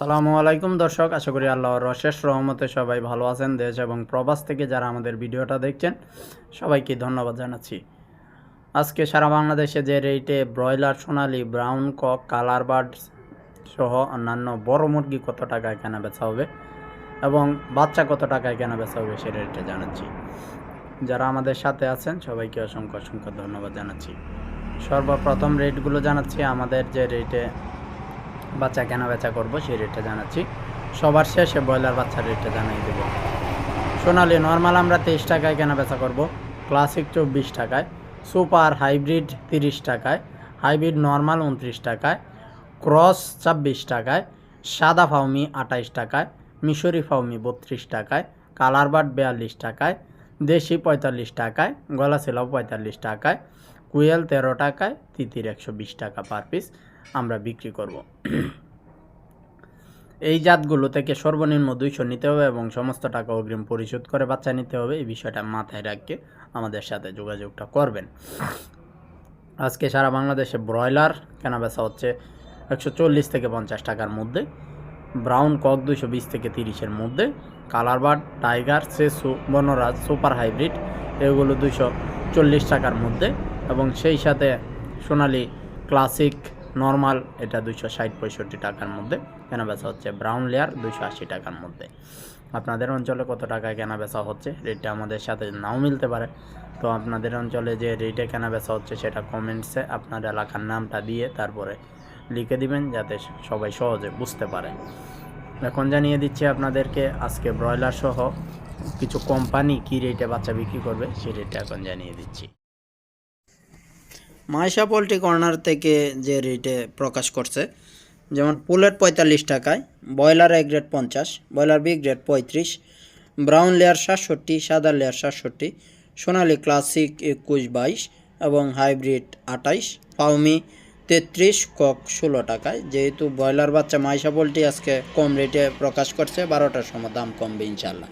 সালামু আলাইকুম দর্শক, আশা করি আল্লাহর অশেষ রহমতে সবাই ভালো আছেন, দেশ এবং প্রবাস থেকে যারা আমাদের ভিডিওটা দেখছেন, সবাইকে ধন্যবাদ জানাচ্ছি। আজকে সারা বাংলাদেশে যে রেটে ব্রয়লার, সোনালি, ব্রাউন, কক, কালার বার্ড সহ অন্যান্য বড় মুরগি কত টাকায় কেনা বেচা হবে এবং বাচ্চা কত টাকায় কেনা বেচা হবে সে রেটে জানাচ্ছি। যারা আমাদের সাথে আছেন, সবাইকে অসংখ্য অসংখ্য ধন্যবাদ জানাচ্ছি। সর্বপ্রথম রেটগুলো জানাচ্ছি, আমাদের যে রেটে বাচ্চা কেনা বেচা করব সেই রেটটা জানাচ্ছি। সবার শেষে ব্রয়লার বাচ্চার রেটটা জানিয়ে দেব। সোনালি নর্মাল আমরা তেইশ টাকায় কেনা বেচা করব? ক্লাসিক চব্বিশ টাকায় সুপার হাইব্রিড তিরিশ টাকায় হাইব্রিড নর্মাল উনত্রিশ টাকায় ক্রস ছাব্বিশ টাকায়, সাদা ফাউমি আঠাইশ টাকায়, মিশরি ফাউমি বত্রিশ টাকায় কালার বাট বিয়াল্লিশ টাকায়, দেশি পঁয়তাল্লিশ টাকায় গলা সেলাও পঁয়তাল্লিশ টাকায় কুয়েল তেরো টাকায়, তিতির একশো বিশ টাকা পার পিস আমরা বিক্রি করব। এই জাতগুলো থেকে সর্বনিম্ন দুইশো নিতে হবে এবং সমস্ত টাকা অগ্রিম পরিশোধ করে বাচ্চা নিতে হবে। এই বিষয়টা মাথায় রাখকে আমাদের সাথে যোগাযোগটা করবেন। আজকে সারা বাংলাদেশে ব্রয়লার কেনা বেচা হচ্ছে একশো চল্লিশ থেকে পঞ্চাশ টাকার মধ্যে, ব্রাউন কক দুশো বিশ থেকে তিরিশের মধ্যে, কালার বার্ড, টাইগার, সেসু, বনরাজ, সুপার হাইব্রিড, এগুলো দুশো চল্লিশ টাকার মধ্যে। এবং সেই সাথে সোনালি ক্লাসিক, নর্মাল, এটা দুইশো ষাট পঁয়ষট্টি টাকার মধ্যে কেনা বেচা হচ্ছে। ব্রাউন লেয়ার, দুইশো আশি টাকার মধ্যে। আপনাদের অঞ্চলে কত টাকায় কেনা বেচা হচ্ছে? রেটটা আমাদের সাথে নাও মিলতে পারে। তো আপনাদের অঞ্চলে যে রেটে কেনা বেচা হচ্ছে সেটা কমেন্টসে আপনার এলাকার নামটা দিয়ে তারপরে লিখে দিবেন যাতে সবাই সহজে বুঝতে পারে। এখন জানিয়ে দিচ্ছি আপনাদেরকে আজকে ব্রয়লার সহ কিছু কোম্পানি কী রেটে বাচ্চা বিক্রি করবে, সেই রেটটা এখন জানিয়ে দিচ্ছি। মাইশা পোলট্রি কর্নার থেকে যে রেটে প্রকাশ করছে, যেমন পুলেট পঁয়তাল্লিশ টাকায়, ব্রয়লার এ গ্রেড পঞ্চাশ, ব্রয়লার বি গ্রেড পঁয়ত্রিশ, ব্রাউন লেয়ার সাতষট্টি, সাদা লেয়ার সাতষট্টি, সোনালি ক্লাসিক একুশ বাইশ এবং হাইব্রিড আটাইশ পাউমি তেত্রিশ, কক ষোলো টাকায়। যেহেতু ব্রয়লার বাচ্চা মাইশা পোলট্রি আজকে কম রেটে প্রকাশ করছে, বারোটার সময় দাম কমবে ইনশাল্লাহ